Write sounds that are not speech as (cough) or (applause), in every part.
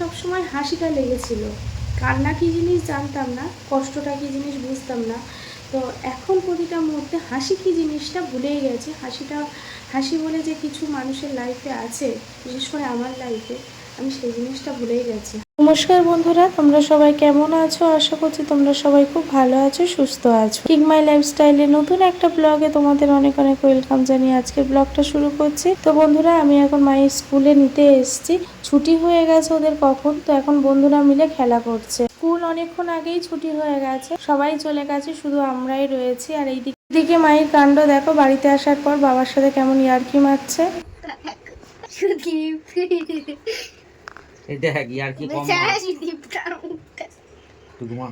সবসময় হাসিটা লেগেছিল। কান্না কী জিনিস জানতাম না, কষ্টটা কী জিনিস বুঝতাম না। তো এখন প্রতিটা মুহূর্তে হাসি কী জিনিসটা ভুলেই গেছে। হাসিটা, হাসি বলে যে কিছু মানুষের লাইফে আছে, বিশেষ করে আমার লাইফে আমি সেই জিনিসটা ভুলেই গেছি। নমস্কার বন্ধুরা তোমরা সবাই কেমন আছো? আশা করছি তোমরা সবাই খুব ভালো আছো সুস্থ আছো। কিক মাই লাইফস্টাইলে নতুন একটা ব্লগে তোমাদের অনেক অনেক ওয়েলকাম জানিয়ে আজকের ব্লগটা শুরু করছি। তো বন্ধুরা আমি এখন মায়ের স্কুলে নিতে এসেছি। ছুটি হয়ে গেছে ওদের কখন তো এখন বন্ধুরা মিলে খেলা করছে। স্কুল অনেকক্ষণ আগেই ছুটি হয়ে গেছে সবাই চলে গেছে শুধু আমরাই রয়েছি। আর এই দিক মায়ের কাণ্ড দেখো বাড়িতে আসার পর বাবার সাথে কেমন ইয়ার্কি মারছে। (laughs) দেখ ইয়ার কি কম তুই ঘুমা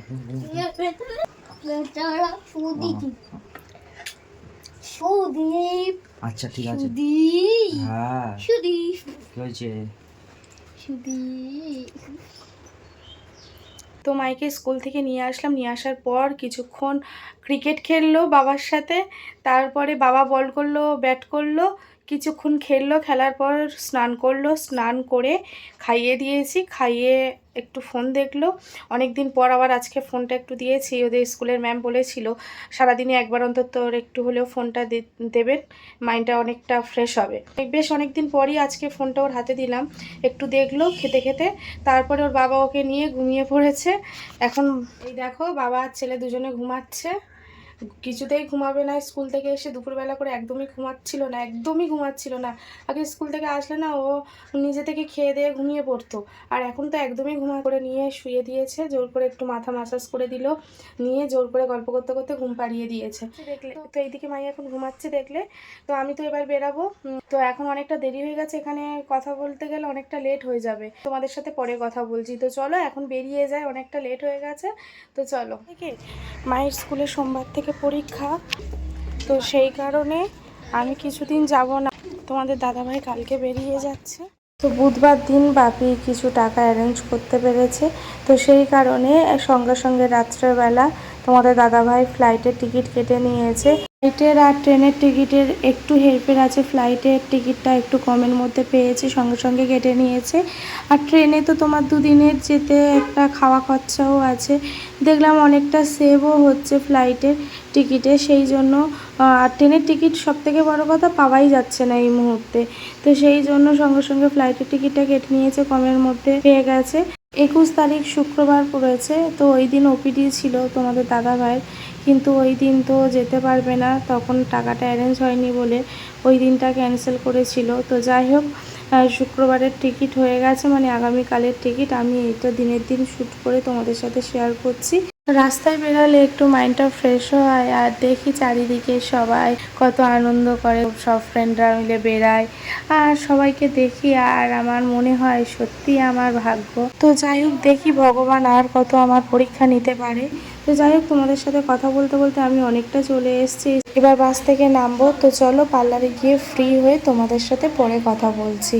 সুদীপ সুদীপ আচ্ছা ঠিক আছে। সুদীপ হ্যাঁ। সুদীপ কি হয়েছে? সুদীপ তো মাইকে স্কুল থেকে নিয়ে আসলাম নিয়ে আসার পর কিছুক্ষণ ক্রিকেট খেললো বাবার সাথে তারপরে বাবা বল করল ব্যাট করল কিছুক্ষণ খেললো, খেলার পর স্নান করল, স্নান করে খাইয়ে দিয়েছি, খাইয়ে একটু ফোন দেখল। অনেক দিন পর আবার আজকে ফোনটা একটু দিয়েছি, ওদের স্কুলের ম্যাম বলেছিল, সারাদিনে একবার অন্তত একটু হলেও ফোনটা দেবেন, মাইন্ডটা অনেকটা ফ্রেশ হবে। বেশ অনেক দিন পরই আজকে ফোনটা ওর হাতে দিলাম, একটু দেখল, খেতে খেতে, তারপরে ওর বাবা ওকে নিয়ে ঘুমিয়ে পড়েছে। এখন এই দেখো, বাবা আর ছেলে দুজনে ঘুমাচ্ছে। কিছুতেই ঘুমাবে না, স্কুল থেকে এসে দুপুরবেলা করে একদমই ঘুমাচ্ছিল না, একদমই ঘুমাচ্ছিল না। আগে স্কুল থেকে আসলে না ও নিজে থেকে খেয়ে দিয়ে ঘুমিয়ে পড়তো। আর এখন তো একদমই ঘুমা করে নিয়ে শুয়ে দিয়েছে, জোর করে একটু মাথা মাসাজ করে দিল, নিয়ে জোর করে গল্প করতে করতে ঘুম পাড়িয়ে দিয়েছে। দেখলে তো এইদিকে মাই এখন ঘুমাচ্ছে দেখলে। তো আমি তো এবার বেরাবো। তো এখন অনেকটা দেরি হয়ে গেছে, এখানে কথা বলতে গেলে অনেকটা লেট হয়ে যাবে। তোমাদের সাথে পরে কথা বলছি। তো চলো, এখন বেরিয়ে যায় অনেকটা লেট হয়ে গেছে। তো চলো। মায়ের স্কুলে সোমবার থেকে পরীক্ষা। তো সেই কারণে আমি কিছুদিন যাব না। তোমাদের দাদাভাই কালকে বেরিয়ে যাচ্ছে। তো বুধবার দিন বাপি কিছু টাকা অ্যারেঞ্জ করতে পেরেছে। তো সেই কারণে সঙ্গে সঙ্গে রাত্রেবেলা তোমাদের দাদাভাই ফ্লাইটের টিকিট কেটে নিয়েছে। ফ্লাইটের আর ট্রেনের টিকিটের একটু হেরফের আছে। ফ্লাইটের টিকিটটা একটু কমের মধ্যে পেয়েছি, সঙ্গে সঙ্গে কেটে নিয়েছে। আর ট্রেনে তো তোমার দুদিনের যেতে একটা খাওয়া খরচাও আছে। দেখলাম অনেকটা সেভও হচ্ছে ফ্লাইটের টিকিটে, সেই জন্য আর ট্রেনের টিকিট সব থেকে বড় কথা পাওয়াই যাচ্ছে না এই মুহূর্তে। তো সেই জন্য সঙ্গে সঙ্গে ফ্লাইটের টিকিটটা কেটে নিয়েছে, কমের মধ্যে পেয়ে গেছে। একুশ তারিখ শুক্রবার পড়েছে, তো ওই দিন ওপিডি ছিল তোমাদের দাদা ভাইয়ের, কিন্তু ওই দিন তো যেতে পারবে না, তখন টাকাটা অ্যারেঞ্জ হয়নি বলে ওই দিনটা ক্যান্সেল করেছিল। তো যাই হোক শুক্রবারের টিকিট হয়ে গেছে মানে আগামীকালের টিকিট আমি এটা দিনের দিন শ্যুট করে তোমাদের সাথে শেয়ার করছি। রাস্তায় বেরোলে একটু মাইন্ডটা ফ্রেশ হয় আর দেখি চারিদিকে সবাই কত আনন্দ করে, সব ফ্রেন্ডরা মিলে বেড়ায় আর সবাইকে দেখি আর আমার মনে হয় সত্যি আমার ভাগ্য। তো যাই হোক, দেখি ভগবান আর কত আমার পরীক্ষা নিতে পারে। তো যাই হোক, তোমাদের সাথে কথা বলতে বলতে আমি অনেকটা চলে এসেছি। এবার বাস থেকে নামবো। তো চলো, পার্লারে গিয়ে ফ্রি হয়ে তোমাদের সাথে পরে কথা বলছি।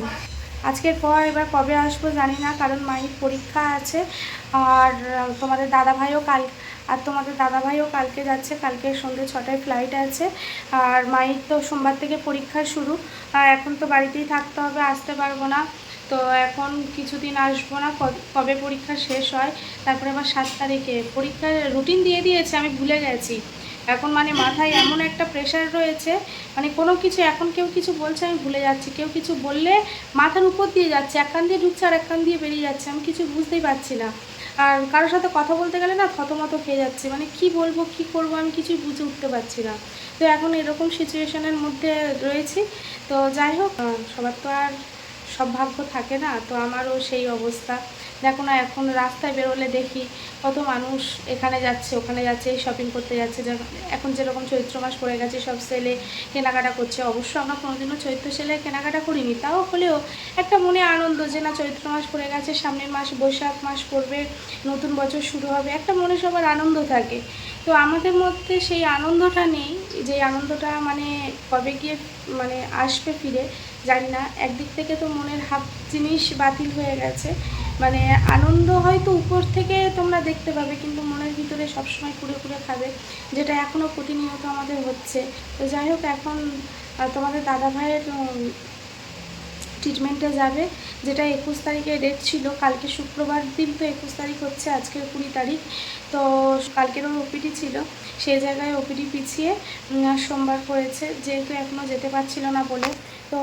আজকের পর এবার কবে আসব জানি না, কারণ মায়ের পরীক্ষা আছে। আর তোমাদের দাদাভাইও কাল, আর তোমাদের দাদাভাইও কালকে যাচ্ছে, কালকে সন্ধ্যে ছটায় ফ্লাইট আছে। আর মায়ের তো সোমবার থেকে পরীক্ষা শুরু, আর এখন তো বাড়িতেই থাকতে হবে, আসতে পারব না। তো এখন কিছুদিন আসব না কবে পরীক্ষা শেষ হয়, তারপরে আবার সাত তারিখে। পরীক্ষার রুটিন দিয়ে দিয়েছে, আমি ভুলে গেছি। এখন মানে মাথায় এমন একটা প্রেশার রয়েছে মানে কোনো কিছু, এখন কেউ কিছু বলছে, আমি ভুলে যাচ্ছি। কেউ কিছু বললে মাথার উপর দিয়ে যাচ্ছে, এক কান দিয়ে ঢুকছে আর এক কান দিয়ে বেরিয়ে যাচ্ছে, আমি কিছু বুঝতেই পারছি না। আর কারোর সাথে কথা বলতে গেলে না থতমত খেয়ে যাচ্ছে। মানে কি বলব, কি করব আমি কিছুই বুঝে উঠতে পারছি না। তো এখন এরকম সিচুয়েশনের মধ্যে রয়েছি। তো যাই হোক সবার তো আর সব ভাগ্য থাকে না। তো আমারও সেই অবস্থা। দেখো না, এখন রাস্তায় বেরোলে দেখি কত মানুষ এখানে যাচ্ছে, ওখানে যাচ্ছে শপিং করতে যাচ্ছে। এখন যেরকম চৈত্র মাস পড়ে গেছে, সব সেলে কেনাকাটা করছে। অবশ্য আমরা কোনোদিনও চৈত্র সেলে কেনাকাটা করিনি, তাও হলেও একটা মনে আনন্দ যে না, চৈত্র মাস পড়ে গেছে, সামনের মাস, বৈশাখ মাস পড়বে, নতুন বছর শুরু হবে, একটা মনে সবার আনন্দ থাকে। তো আমাদের মধ্যে সেই আনন্দটা নেই, যে আনন্দটা মানে কবে গিয়ে মানে আসবে ফিরে জানি না। একদিক থেকে তো মনের হাফ জিনিস বাতিল হয়ে গেছে। মানে আনন্দ হয়তো উপর থেকে তোমরা দেখতে পাবে, কিন্তু মনের ভিতরে সবসময় কুড়ে কুড়ে খাবে, যেটা এখনও প্রতিনিয়ত আমাদের হচ্ছে। তো যাই হোক, এখন তোমাদের দাদা ভাইয়ের ট্রিটমেন্টে যাবে, যেটা একুশ তারিখে ডেট ছিল, কালকে শুক্রবার দিন তো একুশ তারিখ হচ্ছে, আজকে কুড়ি তারিখ। তো কালকেরও ওপিডি ছিল সেই জায়গায় ওপিডি পিছিয়ে সোমবার করেছে যেহেতু এখনও যেতে পারছিল না বলে। তো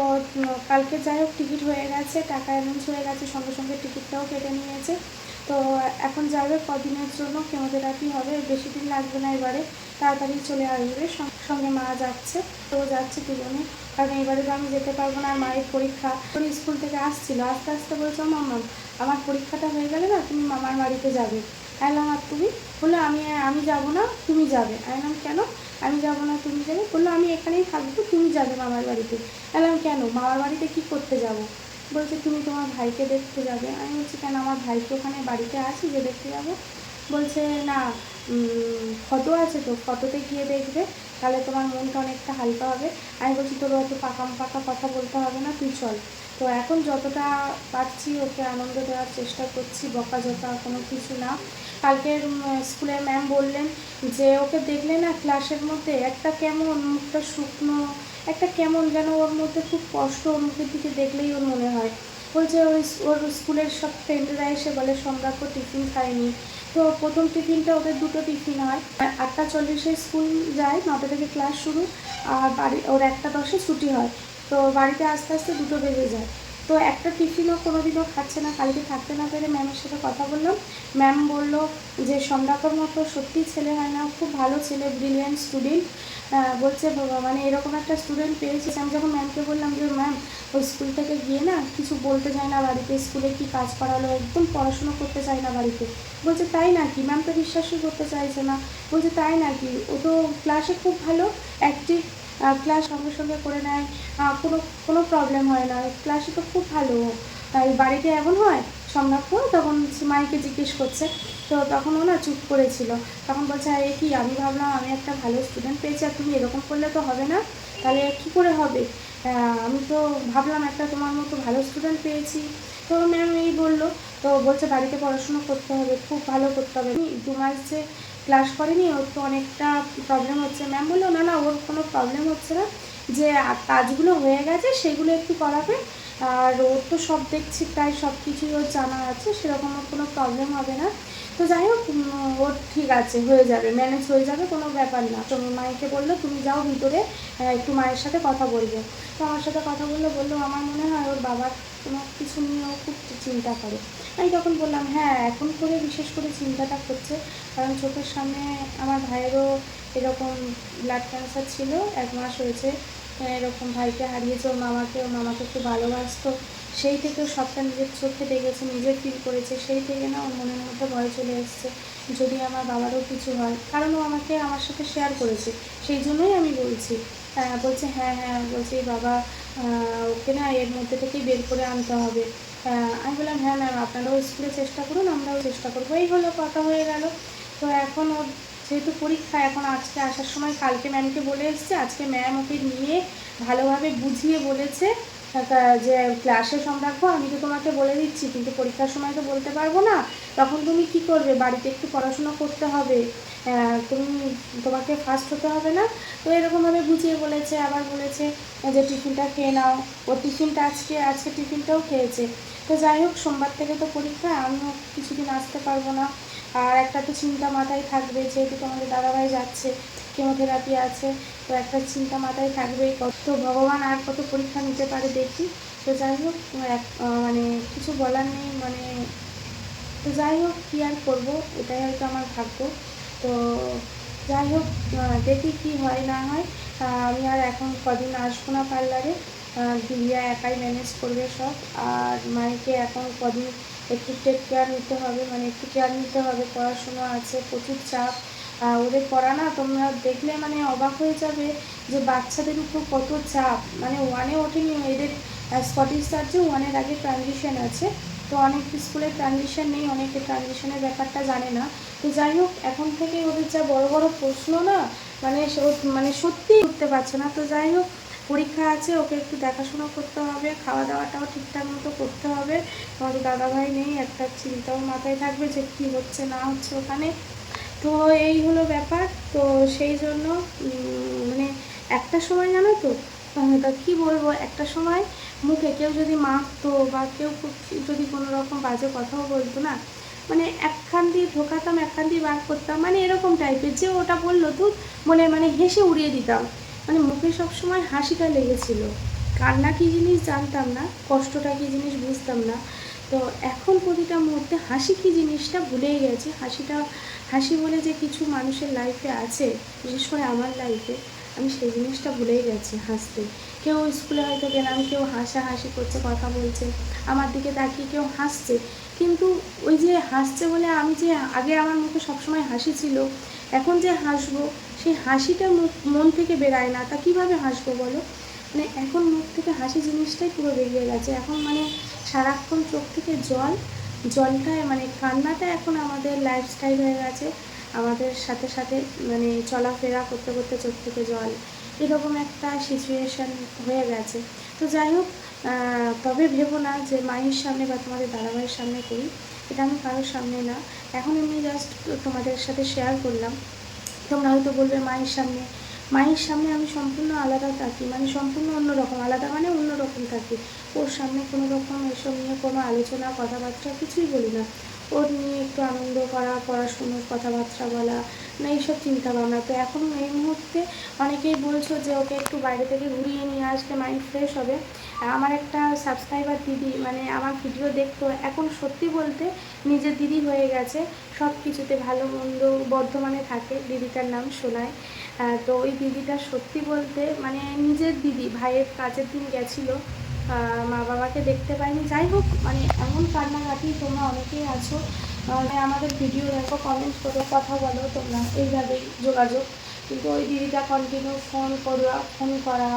কালকে যাই হোক টিকিট হয়ে গেছে, টাকা অ্যারেঞ্জ হয়ে গেছে, সঙ্গে সঙ্গে টিকিটটাও কেটে নিয়েছে। তো, এখন যাবে কদিনের জন্য কেমোথেরাপি হবে, বেশি দিন লাগবে না এবারে, তাড়াতাড়ি চলে আসবে সঙ্গে মা যাচ্ছে, তো যাচ্ছে দুজনে। কারণ এবারে তো আমি যেতে পারব না, আর মায়ের পরীক্ষা। ওর স্কুল থেকে আসছিল, আস্তে আস্তে বলছো মাম্মা, আমার পরীক্ষাটা হয়ে গেলে না তুমি মামার বাড়িতে যাবে। আইলাম আর তুমি? বলল, আমি আমি যাব না, তুমি যাবে। আইলাম কেন? আমি যাব না, তুমি যাবে? বলল, আমি এখানেই থাকব তুমি যাবে মামার বাড়িতে। আইলাম কেন? মামার বাড়িতে কি করতে যাব? বলছে, তুমি তোমার ভাইকে দেখতে যাবে। আমি বলছি, কেন? আমার ভাই কি ওখানে বাড়িতে আছে যে দেখতে যাব? বলছে, না ফটো আছে তো, ফটোতে গিয়ে দেখবে। তাহলে তোমার মনটা অনেকটা হালকা হবে। আমি বলছি, তোর অত পাকাম পাকা কথা বলতে হবে না, তুই চল। তো এখন যতটা পারছি ওকে আনন্দ দেওয়ার চেষ্টা করছি, বকাঝকা কোনো কিছু না। কালকের স্কুলের ম্যাম বললেন যে, ওকে দেখলে না ক্লাসের মধ্যে একটা কেমন মুখটা শুকনো, একটা কেমন যেন ওর মধ্যে খুব কষ্ট ওর মুখের দিকে দেখলেই ওর মনে হয়। বলছে, ওই ওর স্কুলের সব ফ্রেন্ডরা এসে বলে সম্রাজ্ঞ টিফিন খায়নি। তো প্রথম টিফিনটা ওদের দুটো টিফিন হয়। আটটা চল্লিশে স্কুল যায়, নটা থেকে ক্লাস শুরু, আর বাড়ি ওর একটা দশে ছুটি হয়। তো বাড়িতে আস্তে আস্তে দুটো বেজে যায়। তো একটা টিফিনও কোনো দিনও খাচ্ছে না, কালকে থাকতে না পেরে ম্যামের সাথে কথা বললাম। ম্যাম বলল যে সম্রাকর মতো সত্যি ছেলে হয় না, খুব ভালো ছেলে ব্রিলিয়ান্ট স্টুডেন্ট বলছে মানে এরকম একটা স্টুডেন্ট পেয়েছি আমি যখন ম্যামকে বললাম যে ম্যাম ওই স্কুল থেকে গিয়ে না কিছু বলতে চায় না বাড়িতে স্কুলে কি কাজ করালো, একদম পড়াশুনো করতে চায় না বাড়িতে। বলছে, তাই নাকি? ম্যাম তো বিশ্বাসই করতে চাইছে না। বলছে, তাই নাকি? ও তো ক্লাসে খুব ভালো অ্যাক্টিভ ক্লাস সঙ্গে সঙ্গে করে নেয়। কোনো কোনো প্রবলেম হয় না। ক্লাসে তো খুব ভালো। তাই বাড়িতে এমন হয় সম্রাক্ষ তখন মাইকে জিজ্ঞেস করছে। তো তখন ও না চুপ করেছিল। তখন বলছে এ কি, আমি ভাবলাম আমি একটা ভালো স্টুডেন্ট পেয়েছি আর তুমি এরকম করলে তো হবে না। তাহলে কী করে হবে? আমি তো ভাবলাম একটা তোমার মতো ভালো স্টুডেন্ট পেয়েছি। তো ম্যাম এই বলল। তো বলছে, বাড়িতে পড়াশুনো করতে হবে, খুব ভালো করতে হবে। দু মাস যে ক্লাস করেনি, ওর তো অনেকটা প্রবলেম হচ্ছে। ম্যাম বলল, না না, ওর কোনো প্রবলেম হচ্ছে না। যে কাজগুলো হয়ে গেছে, সেগুলো একটু করাবে। আর ওর তো সব দেখছি, প্রায় সব কিছুই ওর জানা আছে, সেরকম কোনো প্রবলেম হবে না। তো যাই হোক ওর ঠিক আছে, হয়ে যাবে ম্যানেজ হয়ে যাবে, কোনো ব্যাপার না। তুমি মাইকে বলল, তুমি যাও ভিতরে একটু মায়ের সাথে কথা বলবে। তো আমার সাথে কথা বলল বলল, আমার মনে হয় ওর বাবার কোনো কিছু নিয়ে ও খুব চিন্তা করে। আমি তখন বললাম হ্যাঁ এখন করে বিশেষ করে চিন্তাটা করছে, কারণ চোখের সামনে আমার ভাইয়েরও এরকম ব্লাড ক্যান্সার ছিল, এক মাস হয়েছে, এরকম ভাইকে হারিয়েছে ওর মামাকে ওর মামাকে খুব ভালোবাসতো। সেই থেকে সবটা নিজের চোখে দেখেছে, নিজে ফিল করেছে, সেই থেকে না ওর মনের মধ্যে ভয় চলে এসছে, যদি আমার বাবারও কিছু হয়। কারণ ও আমাকে আমার সাথে শেয়ার করেছে, সেই জন্যই আমি বলছি। বলছে হ্যাঁ হ্যাঁ বলছি, বাবা ওকে না এর মধ্যে থেকেই বের করে আনতে হবে। আমি বললাম হ্যাঁ ম্যাম আপনারাও স্কুলে চেষ্টা করুন, আমরাও চেষ্টা করব। এই হলো কথা হয়ে গেল। তো এখন ওর যেহেতু পরীক্ষা, এখন আজকে আসার সময় কালকে ম্যামকে বলে এসছে, আজকে ম্যাম ওকে নিয়ে ভালোভাবে বুঝিয়ে বলেছে। যে ক্লাসে রাখব, আমি তো তোমাকে বলে দিচ্ছি, কিন্তু পরীক্ষার সময় তো বলতে পারব না। তখন তুমি কি করবে? বাড়িতে একটু পড়াশোনা করতে হবে। তুমি, তোমাকে ফার্স্ট হতে হবে না? তো এরকমভাবে বুঝিয়ে বলেছে, আবার বলেছে যে টিফিনটা খেয়ে নাও। ও টিফিনটা আজকে আজকে টিফিনটাও খেয়েছে। তো যাই হোক, সোমবার থেকে তো পরীক্ষা, আমিও কিছুদিন আসতে পারব না। আর একটা তো চিন্তা মাথায় থাকবে, যেহেতু তোমাদের দাদাভাই যাচ্ছে। কেমোথেরাপি আছে, তো একটা চিন্তা মাথায় থাকবে কত ভগবান আর কত পরীক্ষা নিতে পারে দেখি। তো যাই হোক মানে কিছু বলার নেই মানে তো যাই হোক, কী আর করব, এটাই হয়তো আমার ভাগ্য। তো যাই হোক দেখি কি হয় না হয়। আমি আর এখন কদিন আসব না পার্লারে। দিদিয়া একাই ম্যানেজ করবে সব, আর মাইকে এখন কদিন একটু টেক কেয়ার নিতে হবে মানে একটু কেয়ার নিতে হবে, পড়াশুনো আছে, প্রচুর চাপ। ওদের পড়া না, তোমরা দেখলে মানে অবাক হয়ে যাবে যে বাচ্চাদের উপর কত চাপ। মানে ওয়ানে ওঠেনি এদের স্কটিশ চার্জে ওয়ানের আগে ট্রানজিশন আছে। তো অনেক স্কুলে ট্রানজিশন নেই, অনেকে ট্রানজিশনের ব্যাপারটা জানে না। তো যাই হোক, এখন থেকে ওদের যা বড় বড় প্রশ্ন না মানে মানে সত্যিই উঠতে পারছে না। তো যাই হোক, পরীক্ষা আছে, ওকে একটু দেখাশোনা করতে হবে খাওয়া দাওয়াটাও ঠিকঠাক মতো করতে হবে। তোমাদের দাদাভাই নেই, একটা চিন্তাও মাথায় থাকবে যে কী হচ্ছে, না হচ্ছে ওখানে। তো এই হলো ব্যাপার। তো সেই জন্য মানে একটা সময় জানো তো তা কী বলব? একটা সময় মুখে কেউ যদি মাখতো বা কেউ যদি কোনো রকম বাজে কথাও বলতো না মানে একখান দিয়ে ঢোকাতাম, একখান দিয়ে বার করতাম মানে এরকম টাইপের যে ওটা বলল তো বলে মানে হেসে উড়িয়ে দিতাম। মানে মুখে সবসময় হাসিটা লেগেছিল। কান্না কী জিনিস জানতাম না, কষ্টটা কী জিনিস বুঝতাম না। তো এখন প্রতিটা মুহূর্তে হাসি কী জিনিসটা ভুলেই গেছে। হাসিটা হাসি বলে যে কিছু মানুষের লাইফে আছে, বিশেষ করে আমার লাইফে আমি সেই জিনিসটা ভুলেই গেছি, হাসতে। কেউ স্কুলে হয়তো গেলাম, কেউ হাসা হাসি করছে, কথা বলছে, আমার দিকে তাকিয়ে কেউ হাসছে। কিন্তু ওই যে হাসছে বলে আমি যে আগে আমার মুখে সবসময় হাসি ছিল, এখন যে হাসবো, সেই হাসিটা মন থেকে বেরায় না। তা কীভাবে হাসবো বলো? মানে এখন মুখ থেকে হাসি জিনিসটাই পুরো বেরিয়ে গেছে। এখন মানে সারাক্ষণ চোখ থেকে জল জলটায় মানে কান্নাটা এখন আমাদের লাইফস্টাইল হয়ে গেছে। আমাদের সাথে সাথে মানে চলাফেরা করতে করতে চোখ থেকে জল এরকম একটা সিচুয়েশান হয়ে গেছে। তো যাই হোক তবে ভেবো না যে মায়ের সামনে বা তোমাদের দাদাভাইয়ের সামনে করি। এটা আমি কারোর সামনে না। এখন এমনি জাস্ট তোমাদের সাথে শেয়ার করলাম। তোমরা হয়তো বলবে মায়ের সামনে। মায়ের সামনে আমি সম্পূর্ণ আলাদা থাকি। মানে সম্পূর্ণ অন্যরকম, আলাদা মানে থাকি। ওর সামনে কোনো রকম এসব নিয়ে কোনো আলোচনা, কথাবার্তা কিছুই বলি না। ওর নিয়ে একটু আনন্দ করা পড়াশুনোর কথাবার্তা বলা, না এইসব চিন্তা ভাবনা তো এখন এই মুহূর্তে অনেকেই বলছো যে ওকে একটু বাইরে থেকে ঘুরিয়ে নিয়ে আসলে মাইন্ড ফ্রেশ হবে। আমার একটা সাবস্ক্রাইবার দিদি মানে আমার ভিডিও দেখতো, এখন সত্যি বলতে নিজের দিদি হয়ে গেছে। সব কিছুতে ভালো, মন্দ, বর্ধমানে থাকে। দিদিটার নাম সোনায় তো ওই দিদিটা সত্যি বলতে মানে নিজের দিদি, ভাইয়ের কাজের দিন গেছিল। মা বাবাকে দেখতে পাইনি। যাই হোক মানে এমন কান্নাকাটি তোমরা অনেকেই আছো। মানে আমাদের ভিডিও দেখো কমেন্ট করো, কথা বলো তোমরা। এইভাবেই যোগাযোগ। কিন্তু ওই দিদিটা কন্টিনিউ ফোন করা ফোন করা।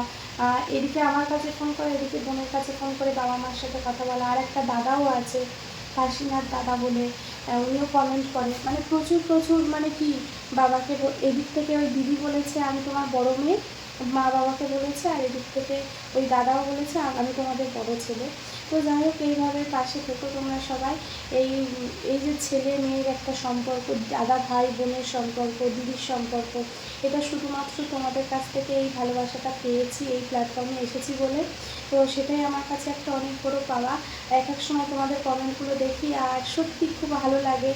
এদিকে আমার কাছে ফোন করে, এদিকে বোনের কাছে ফোন করে, বাবা মার সাথে কথা বলা। আর একটা দাদাও আছে, কাশীনাথ দাদা বলে। উনিও কমেন্ট করে। মানে প্রচুর প্রচুর মানে কি, বাবাকে এদিক থেকে ওই দিদি বলেছে, আমি তোমার বড় মেয়ে। মা বাবাকে বলেছে আর এদিক থেকে ওই দাদাও বলেছে আমি তোমাদের বড় ছেলে। তো যাই হোক, এইভাবে পাশে থেকো তোমরা সবাই। এই এই যে ছেলে মেয়ের একটা সম্পর্ক, দাদা ভাই বোনের সম্পর্ক, দিদির সম্পর্ক, এটা শুধুমাত্র তোমাদের কাছ থেকে এই ভালোবাসাটা পেয়েছি, এই প্ল্যাটফর্মে এসেছি বলে। তো সেটাই আমার কাছে একটা অনেক বড় পাওয়া। এক এক সময় তোমাদের কমেন্টগুলো দেখি, আর সত্যি খুব ভালো লাগে।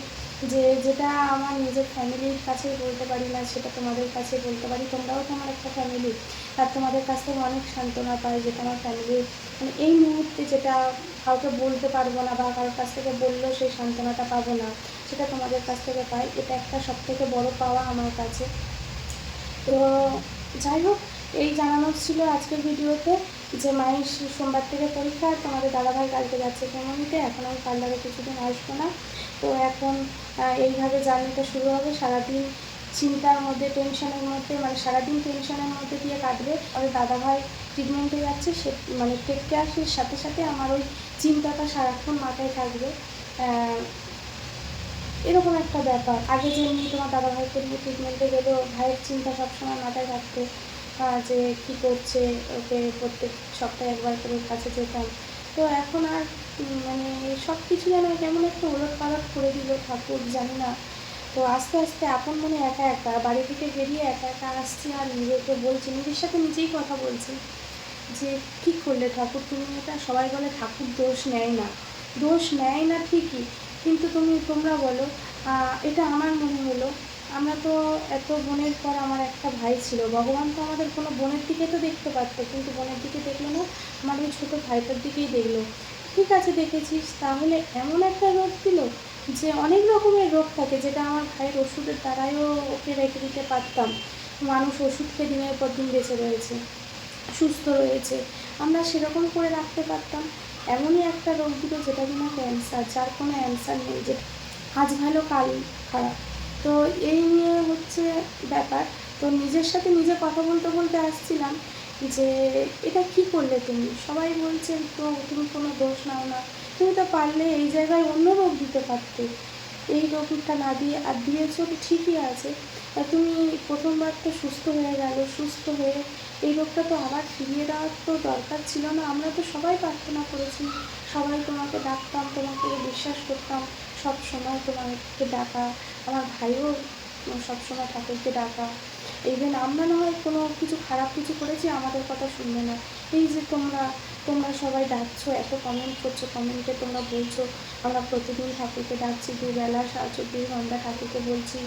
যে যেটা আমার নিজের ফ্যামিলির কাছে বলতে পারি না, সেটা তোমাদের কাছে বলতে পারি। তোমরাও তো আমার একটা ফ্যামিলি, আর তোমাদের কাছ থেকে অনেক সান্ত্বনা পাই যেটা আমার ফ্যামিলির মানে এই মুহূর্তে যেটা কাউকে বলতে পারব না বা কারোর কাছ থেকে বললেও সেই সান্ত্বনাটা পাবো না, সেটা তোমাদের কাছ থেকে পাই। এটা একটা সব থেকে বড় পাওয়া আমার কাছে। তো যাই হোক, এই জানানো ছিল আজকের ভিডিওতে যে মায়ের সোমবার থেকে পরীক্ষা তোমাদের দাদাভাই কালকে যাচ্ছে কেমনিতে এখন আমি পার্লারে কিছুদিন আসব না। তো এখন এইভাবে জার্নিটা শুরু হবে। সারাদিন চিন্তার মধ্যে টেনশনের মধ্যে মানে সারাদিন টেনশনের মধ্যে দিয়ে কাটবে। আমাদের দাদাভাই ট্রিটমেন্টে যাচ্ছে, সে মানে টেক কেয়ারের সাথে সাথে আমার ওই চিন্তাটা সারাক্ষণ মাথায় থাকবে। এরকম একটা ব্যাপার। আগে যেমনি তোমার দাদাভাইকে নিয়ে ট্রিটমেন্টে গেলেও ভাইয়ের চিন্তা সবসময় মাথায় থাকতো যে কী করছে, ওকে প্রত্যেক সপ্তাহে একবার করে কাছে যেতাম। তো এখন আর মানে সব কিছু যেন কেমন একটা ওলট পালট করে দিল ঠাকুর, জানি না। তো আস্তে আস্তে আপন মনে একা একা, বাড়ি থেকে বেরিয়ে একা একা আসছি আর নিজেকে বলছি, নিজের সাথে নিজেই কথা বলছি যে, কী করলে ঠাকুর? তুমি এটা সবাই বলে ঠাকুর দোষ নেয় না। দোষ নেয় না ঠিকই, কিন্তু তুমি, তোমরা বলো এটা আমার মনে হলো। আমরা তো এত বোনের পর আমার একটা ভাই ছিল। ভগবান তো আমাদের কোনো বোনের দিকে তো দেখতে পারতো, কিন্তু বোনের দিকে দেখল না আমার ওই ছোটো ভাইটার দিকেই দেখল। ঠিক আছে দেখেছিস? তাহলে এমন একটা রোগ দিল যে অনেক রকমের রোগ থাকে যেটা আমার ভাইয়ের ওষুধের দ্বারাইও ওকে রেখে দিতে পারতাম। মানুষ ওষুধ খেয়ে দিনের পর দিন বেঁচে রয়েছে, সুস্থ রয়েছে। আমরা সেরকম করে রাখতে পারতাম। এমনই একটা রোগ দিল যেটা কিনা ক্যান্সার যার কোনো অ্যান্সার নেই যে আজ ভালো, কাল খারাপ। তো এই নিয়ে হচ্ছে ব্যাপার। তো নিজের সাথে নিজে কথা বলতে বলতে আসছিলাম। যে এটা কি করলে তুমি? সবাই বলছে, তো তুমি কোনো দোষ নাও না। তুমি তো পারলে এই জায়গায় অন্য রোগ দিতে পারতে। এই রোগটা না দিয়ে আর দিয়েছ তো ঠিকই আছে। তুমি প্রথমবার তো সুস্থ হয়ে গেল, সুস্থ হয়ে এই রোগটা তো আবার ফিরিয়ে দেওয়ার তো দরকার ছিল না। আমরা তো সবাই প্রার্থনা করেছি, সবাই তোমাকে ডাকতাম, তোমাকে বিশ্বাস করতাম সব সময় তোমাকে ডাকা। আমার ভাইও সব সময় ঠাকুরকে ডাকা। ইভেন আমরা না হয় কোনো কিছু খারাপ কিছু করেছি, আমাদের কথা শুনবে না। এই যে তোমরা তোমরা সবাই ডাকছো, এত কমেন্ট করছ কমেন্টে তোমরা বলছো, আমরা প্রতিদিন ঠাকুরকে ডাকছি, দুবেলা চব্বিশ ঘণ্টা ঠাকুরকে বলছি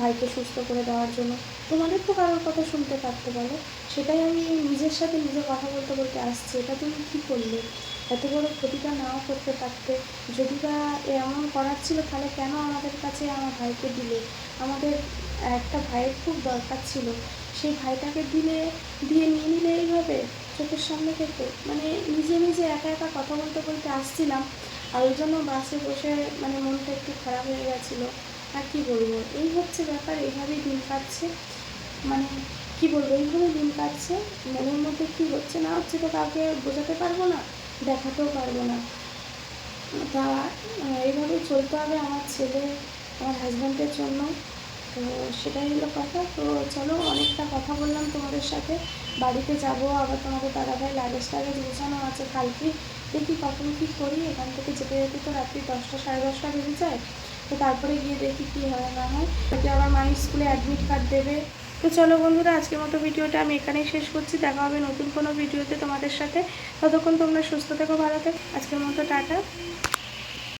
ভাইকে সুস্থ করে দেওয়ার জন্য। তোমাদের তো কারোর কথা শুনতে পারতে বলো। সেটাই আমি নিজের সাথে নিজে কথা বলতে বলতে আসছি। এটা তুমি কী করলে? এত বড় ক্ষতিটা নাও করতে পারতে। যদি বা এমন করার ছিল, তাহলে কেন আমাদের কাছে আমার ভাইকে দিলে? আমাদের একটা ভাইয়ের খুব দরকার ছিল। সেই ভাইটাকে দিলে, দিয়ে নিয়ে নিলে এইভাবে? চোখের সামনে থেকে। মানে নিজে নিজে একা একা কথা বলতে বলতে আসছিলাম আর ওই জন্য বাসে বসে মানে মনটা একটু খারাপ হয়ে গেছিল। আর কী বলব? এই হচ্ছে ব্যাপার এইভাবেই দিন কাটছে। মানে কি বলব? এইভাবে দিন কাটছে। মনের মধ্যে কি হচ্ছে না হচ্ছে তো কাউকে বোঝাতে পারব না দেখাতেও পারব না। তা আহ, এইভাবেই চলতে হবে আমার ছেলে আমার হাজব্যান্ডের জন্য। তো সেটাই হলো কথা। তো চলো, অনেকটা কথা বললাম তোমাদের সাথে। বাড়িতে যাব, আবার তোমাদের দাদাভাই লাগেজ টাগেজ গোছানো আছে কালকে। দেখি কখন কী করি। এখান থেকে যেতে যেতে তো রাত্রি দশটা, সাড়ে দশটা বেজে যায়। তো তারপরে গিয়ে দেখি কী হয় না হয়। যদি আমার মায়ের স্কুলে অ্যাডমিট কার্ড দেবে। তো চলো বন্ধুরা, আজকের মতো ভিডিওটা আমি এখানেই শেষ করছি। দেখা হবে নতুন কোনো ভিডিওতে তোমাদের সাথে। ততক্ষণ তোমরা সুস্থ থেকো, ভালো থেকো। আজকের মতো টাটা।